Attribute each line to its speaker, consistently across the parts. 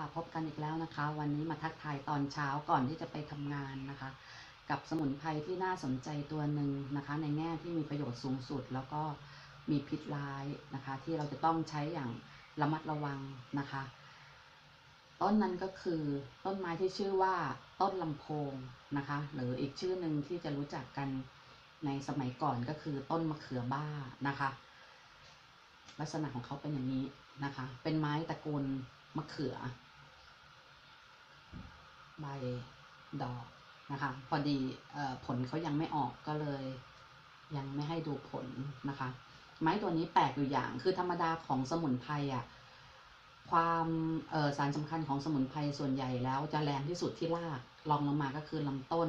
Speaker 1: ค่ะพบกันอีกแล้วนะคะ วันนี้มาทักทายตอนเช้าก่อนที่จะไปทำงานนะคะ กับสมุนไพรที่น่าสนใจตัวหนึ่งนะคะ ในแง่ที่มีประโยชน์สูงสุด แล้วก็มีพิษร้ายนะคะ ที่เราจะต้องใช้อย่างระมัดระวังนะคะ ต้นนั้นก็คือต้นไม้ที่ชื่อว่าต้นลำโพงนะคะ หรืออีกชื่อหนึ่งที่จะรู้จักกันในสมัยก่อนก็คือต้นมะเขือบ้านะคะ ลักษณะของเขาเป็นอย่างนี้นะคะ เป็นไม้ตระกูลมะเขือ ใบดอกนะคะ พอดีผลเขายังไม่ออกก็เลยยังไม่ให้ดูผลนะคะ ไม้ตัวนี้แปลกอยู่อย่างคือธรรมดาของสมุนไพรอะความสารสำคัญของสมุนไพรส่วนใหญ่แล้วจะแรงที่สุดที่รากรองลงมาก็คือลำต้น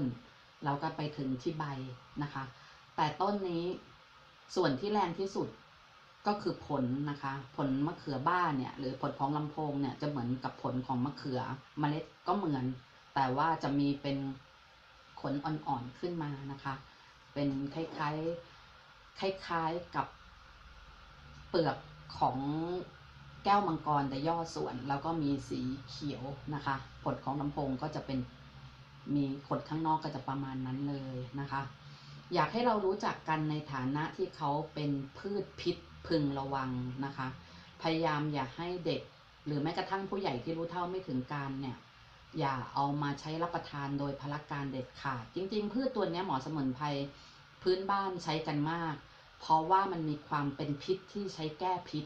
Speaker 1: แล้วก็ไปถึงที่ใบนะคะ แต่ต้นนี้ส่วนที่แรงที่สุดก็คือผลนะคะ ผลมะเขือบ้านเนี่ยหรือผลของลำโพงเนี่ยจะเหมือนกับผลของมะเขือเมล็ดก็เหมือน แต่ว่าจะมีเป็นขนอ่อนๆขึ้นมานะคะ เป็นคล้ายๆคล้ายๆกับเปลือกของแก้วมังกรแต่ย่อส่วน แล้วก็มีสีเขียวนะคะ ผลของลำโพงก็จะเป็นมีขดข้างนอกก็จะประมาณนั้นเลยนะคะ อยากให้เรารู้จักกันในฐานะที่เขาเป็นพืชพิษพึงระวังนะคะ พยายามอย่าให้เด็ก หรือแม้กระทั่งผู้ใหญ่ที่รู้เท่าไม่ถึงการเนี่ย อย่าเอามาใช้รับประทานโดยพละการเด็ดขาด จริง ๆ พืชตัวนี้หมอสมุนไพรพื้นบ้านใช้กันมาก เพราะว่ามันมีความเป็นพิษที่ใช้แก้พิษ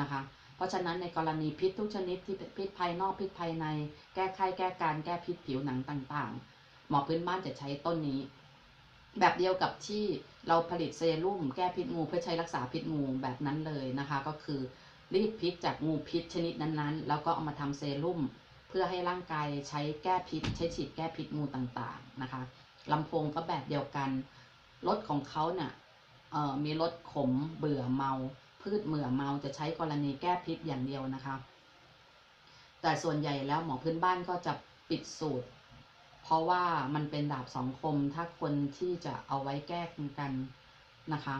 Speaker 1: นะคะ เพราะฉะนั้นในกรณีพิษทุกชนิดที่พิษภายนอกพิษภายใน แก้ไขแก้การแก้พิษผิวหนังต่างๆ หมอพื้นบ้านจะใช้ต้นนี้ แบบเดียวกับที่เราผลิตเซรุ่มแก้พิษงูเพื่อใช้รักษาพิษงูแบบนั้นเลยนะคะ ก็คือรีดพิษจากงูพิษชนิดนั้นๆ แล้วก็เอามาทำเซรุ่ม เพื่อให้ร่างกายใช้แก้พิษ ใช้ฉีดแก้พิษงูต่างๆนะคะลำโพงก็แบบเดียวกันรสของเขาเนี่ยมีรสขมเบื่อเมา พืชเบื่อเมาจะใช้กรณีแก้พิษอย่างเดียวนะคะ แต่ส่วนใหญ่แล้วหมอพื้นบ้านก็จะปิดสูตร เพราะว่ามันเป็นดาบสองคมถ้าคนที่จะเอาไว้แก้กันนะคะ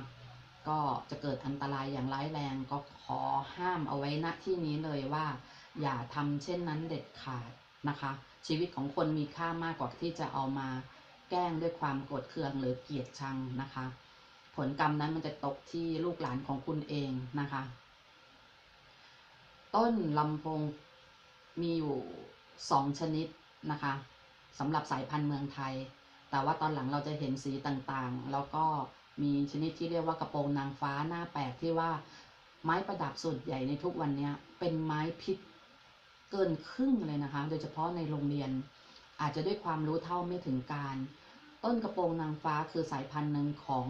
Speaker 1: ก็จะเกิดอันตรายอย่างร้ายแรงก็ขอห้ามเอาไว้ณที่นี้เลยว่า อย่าทำเช่นนั้นเด็ดขาดนะคะ ชีวิตของคนมีค่ามากกว่าที่จะเอามาแกล้งด้วยความโกรธเคืองหรือเกลียดชังนะคะ ผลกรรมนั้นมันจะตกที่ลูกหลานของคุณเองนะคะ ต้นลำโพงมีอยู่สองชนิดนะคะสำหรับสายพันธุ์เมืองไทย แต่ว่าตอนหลังเราจะเห็นสีต่างๆ แล้วก็มีชนิดที่เรียกว่ากระโปรงนางฟ้าหน้าแปลกที่ว่าไม้ประดับส่วนใหญ่ในทุกวันนี้เป็นไม้พิษ เกินครึ่งเลยนะคะ โดยเฉพาะในโรงเรียน อาจจะด้วยความรู้เท่าไม่ถึงการ ต้นกระโปรงนางฟ้าคือสายพันธุ์หนึ่งของ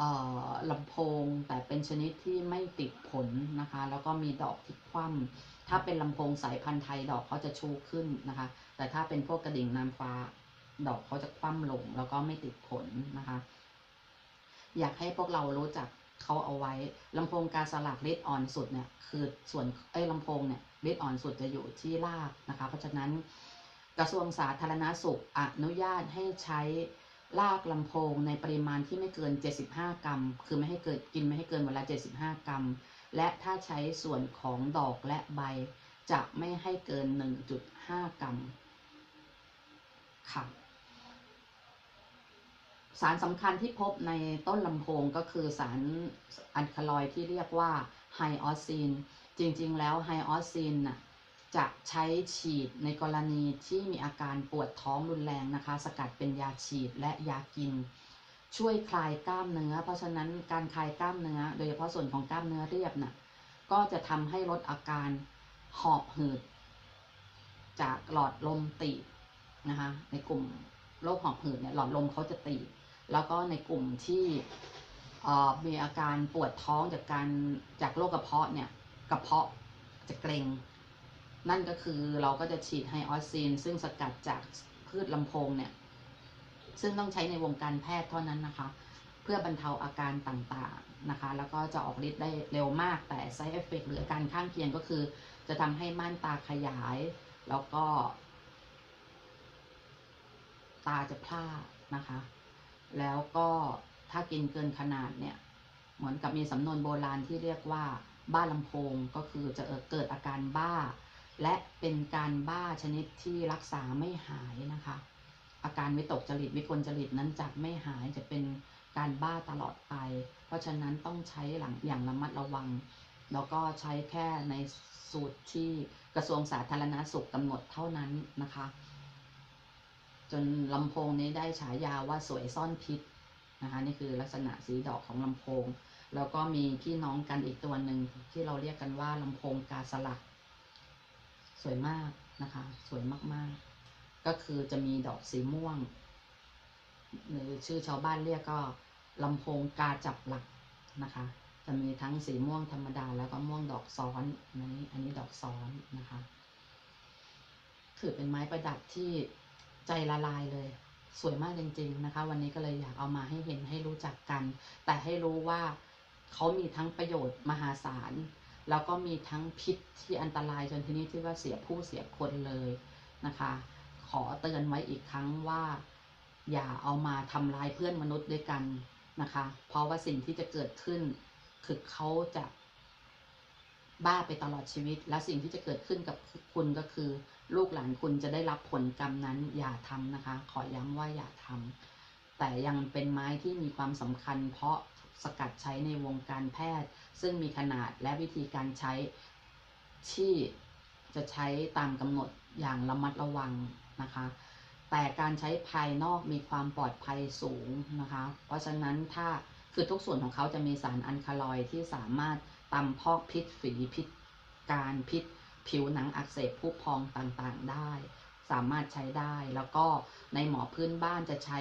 Speaker 1: ออลำโพง แต่เป็นชนิดที่ไม่ติดผลนะคะ แล้วก็มีดอกที่คว่ำถ้าเป็นลำโพงสายพันธุ์ไทยดอกเขาจะชูขึ้นนะคะ แต่ถ้าเป็นพวกกระดิ่งนางฟ้า ดอกเขาจะคว่ำลง แล้วก็ไม่ติดผลนะคะ อยากให้พวกเรารู้จักเขาเอาไว้ลำโพงกาสลักฤทธิ์อ่อนสุดเนี่ยคือส่วนไอ้ลำโพงเนี่ย ฤทธิ์อ่อนสุดจะอยู่ที่รากนะคะ เพราะฉะนั้นกระทรวงสาธารณาสุขอนุญาตให้ใช้รากลำโพงในปริมาณที่ไม่เกิน 75 กรัม คือไม่ให้เกิดกินไม่ให้เกินวันละ 75 กรัม และถ้าใช้ส่วนของดอกและใบ จะไม่ให้เกิน 1.5 กรัม ค่ะ สารสำคัญที่พบในต้นลำโพงก็คือสารอัลคาลอยที่เรียกว่าไฮออสซีน จริงๆ แล้วไฮออสซีนจะใช้ฉีดในกรณีที่มีอาการปวดท้องรุนแรงนะคะ สกัดเป็นยาฉีดและยากิน ช่วยคลายกล้ามเนื้อ เพราะฉะนั้นการคลายกล้ามเนื้อ โดยเฉพาะส่วนของกล้ามเนื้อเรียบน่ะก็จะทำให้ลดอาการหอบหืด จากหลอดลมตีบนะคะในกลุ่มโรคหอบหืดเนี่ยหลอดลมเขาจะตีบแล้วก็ในกลุ่มที่มีอาการปวดท้องจากการจากโรคกระเพาะเนี่ย กระเพาะจะเกร็ง นั่นก็คือเราก็จะฉีดไฮออสซีน ซึ่งสกัดจากพืชลำโพงเนี่ย ซึ่งต้องใช้ในวงการแพทย์เท่านั้นนะคะ เพื่อบรรเทาอาการต่างๆนะคะ แล้วก็จะออกฤทธิ์ได้เร็วมากแต่ side effect หรืออาการข้างเคียงก็คือ จะทำให้ม่านตาขยาย แล้วก็ ตาจะพร่านะคะ แล้วก็ถ้ากินเกินขนาดเนี่ย เหมือนกับมีสำนวนโบราณที่เรียกว่า บ้าลำโพงก็คือจะเอ่อเกิดอาการบ้า และเป็นการบ้าชนิดที่รักษาไม่หายนะคะ อาการวิตกจริตวิกลจริตนั้นจะไม่หายจะเป็นการบ้าตลอดไป เพราะฉะนั้นต้องใช้หลังอย่างระมัดระวัง แล้วก็ใช้แค่ในสูตรที่กระทรวงสาธารณาสุขกำหนดเท่านั้นนะคะ จนลำโพงนี้ได้ฉายาว่าสวยซ่อนพิษนะคะนี่คือลักษณะสีดอกของลำโพง แล้วก็มีพี่น้องกันอีกตัวหนึ่งที่เราเรียกกันว่าลำโพงกาสลัก สวยมากนะคะ สวยมากๆ ก็คือจะมีดอกสีม่วงหรือชื่อชาวบ้านเรียกก็ลำโพงกาจับหลักนะคะ จะมีทั้งสีม่วงธรรมดา แล้วก็ม่วงดอกซ้อนอันนี้อันนี้ดอกซ้อนนะคะถือเป็นไม้ประดับที่ใจละลายเลยสวยมากจริง ๆ นะคะ วันนี้ก็เลยอยากเอามาให้เห็นให้รู้จักกัน แต่ให้รู้ว่า เขามีทั้งประโยชน์มหาศาล แล้วก็มีทั้งพิษที่อันตรายจนทีนี้ที่ว่าเสียผู้เสียคนเลยนะคะ ขอเตือนไว้อีกครั้งว่า อย่าเอามาทำร้ายเพื่อนมนุษย์ด้วยกันนะคะ เพราะว่าสิ่งที่จะเกิดขึ้น คือเขาจะบ้าไปตลอดชีวิต และสิ่งที่จะเกิดขึ้นกับคุณก็คือ ลูกหลานคุณจะได้รับผลกรรมนั้นอย่าทำนะคะ ขอย้ำว่าอย่าทำแต่ยังเป็นไม้ที่มีความสำคัญ เพราะ สกัดใช้ในวงการแพทย์ ซึ่งมีขนาดและวิธีการใช้ที่จะใช้ตามกำหนดอย่างระมัดระวังนะคะ แต่การใช้ภายนอกมีความปลอดภัยสูงนะคะ เพราะฉะนั้นถ้าคือทุกส่วนของเขาจะมีสารอันคาลอยที่สามารถตำพอกพิษฝีพิษการพิษ ผิวหนังอักเสบผุพองต่างๆได้ สามารถใช้ได้แล้วก็ในหมอพื้นบ้านจะใช้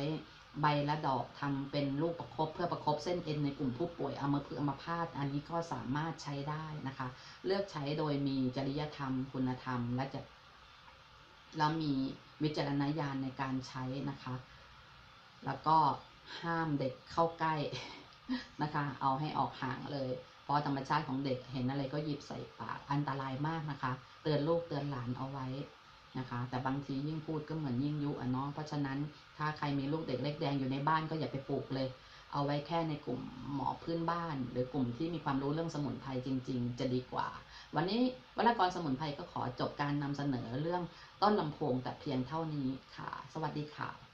Speaker 1: ใบและดอกทำเป็นลูกประคบเพื่อประคบเส้นเอ็นในกลุ่มผู้ป่วยอัมพฤกษ์อัมพาตอันนี้ก็สามารถใช้ได้นะคะ เลือกใช้โดยมีจริยธรรม คุณธรรม และจะแล้วมีวิจารณญาณในการใช้นะคะ แล้วก็ห้ามเด็กเข้าใกล้นะคะ เอาให้ออกห่างเลย เพราะธรรมชาติของเด็กเห็นอะไรก็หยิบใส่ปากอันตรายมากนะคะ เตือนลูกเตือนหลานเอาไว้ นะคะ แต่บางทียิ่งพูดก็เหมือนยิ่งยุอะเนาะเพราะฉะนั้นถ้าใครมีลูกเด็กเล็กแดงอยู่ในบ้านก็อย่าไปปลูกเลย เอาไว้แค่ในกลุ่มหมอพื้นบ้าน หรือกลุ่มที่มีความรู้เรื่องสมุนไพรจริง ๆ จะดีกว่า วันนี้วรากรสมุนไพรก็ขอจบการนำเสนอเรื่องต้นลำโพงแต่เพียงเท่านี้ค่ะ สวัสดีค่ะ